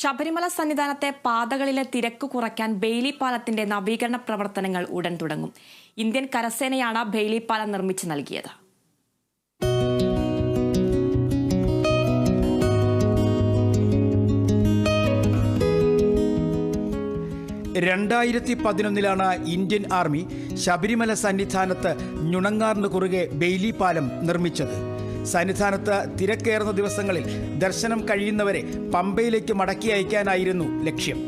ശബരിമല സന്നിധാനത്തെ പാതകളിലെ തിരക്ക് കുറയ്ക്കാൻ ബെയ്ലി പാലത്തിന്റെ നവീകരണ പ്രവർത്തനങ്ങൾ ഉടൻ തുടങ്ങും. ഇന്ത്യൻ കരസേനയാണ് ബെയ്ലി പാലം നിർമ്മിച്ചു നൽകിയത്. രണ്ടായിരത്തി പതിനൊന്നിലാണ് ഇന്ത്യൻ ആർമി ശബരിമല സന്നിധാനത്ത് ഞുണങ്ങാറിന് കുറുകെ ബെയ്ലി പാലം നിർമ്മിച്ചത്. സന്നിധാനത്ത് തിരക്കേറുന്ന ദിവസങ്ങളിൽ ദർശനം കഴിയുന്നവരെ പമ്പയിലേക്ക് മടക്കി അയക്കാനായിരുന്നു ലക്ഷ്യം.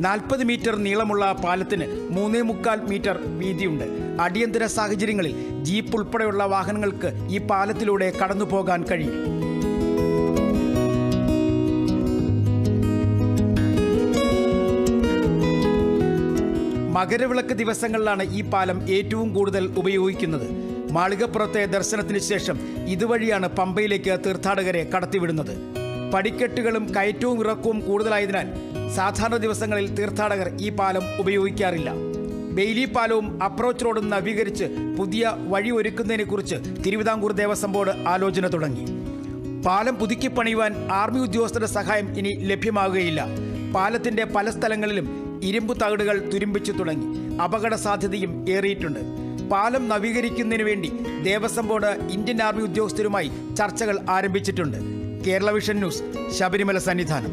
നാൽപ്പത് മീറ്റർ നീളമുള്ള പാലത്തിന് മൂന്നേ മുക്കാൽ മീറ്റർ വീതിയുണ്ട്. അടിയന്തര സാഹചര്യങ്ങളിൽ ജീപ്പ് ഉൾപ്പെടെയുള്ള വാഹനങ്ങൾക്ക് ഈ പാലത്തിലൂടെ കടന്നു പോകാൻ കഴിയും. മകരവിളക്ക് ദിവസങ്ങളിലാണ് ഈ പാലം ഏറ്റവും കൂടുതൽ ഉപയോഗിക്കുന്നത്. മാളികപ്പുറത്തെ ദർശനത്തിന് ശേഷം ഇതുവഴിയാണ് പമ്പയിലേക്ക് തീർത്ഥാടകരെ കടത്തിവിടുന്നത്. പടിക്കെട്ടുകളും കയറ്റവും ഇറക്കവും കൂടുതലായതിനാൽ സാധാരണ ദിവസങ്ങളിൽ തീർത്ഥാടകർ ഈ പാലം ഉപയോഗിക്കാറില്ല. ബെയിലി പാലവും അപ്രോച്ച് റോഡും നവീകരിച്ച് പുതിയ വഴി ഒരുക്കുന്നതിനെക്കുറിച്ച് തിരുവിതാംകൂർ ദേവസ്വം ബോർഡ് ആലോചന തുടങ്ങി. പാലം പുതുക്കി പണിയുവാൻ ആർമി ഉദ്യോഗസ്ഥരുടെ സഹായം ഇനി ലഭ്യമാകുകയില്ല. പാലത്തിന്റെ പല സ്ഥലങ്ങളിലും ഇരുമ്പ് തകിടുകൾ തുരുമ്പിച്ചു തുടങ്ങി. അപകട സാധ്യതയും ഏറിയിട്ടുണ്ട്. പാലം നവീകരിക്കുന്നതിന് വേണ്ടി ദേവസ്വം ബോർഡ് ഇന്ത്യൻ ആർമി ഉദ്യോഗസ്ഥരുമായി ചർച്ചകൾ ആരംഭിച്ചിട്ടുണ്ട്. Kerala vision news Sabarimala Sannidhanam.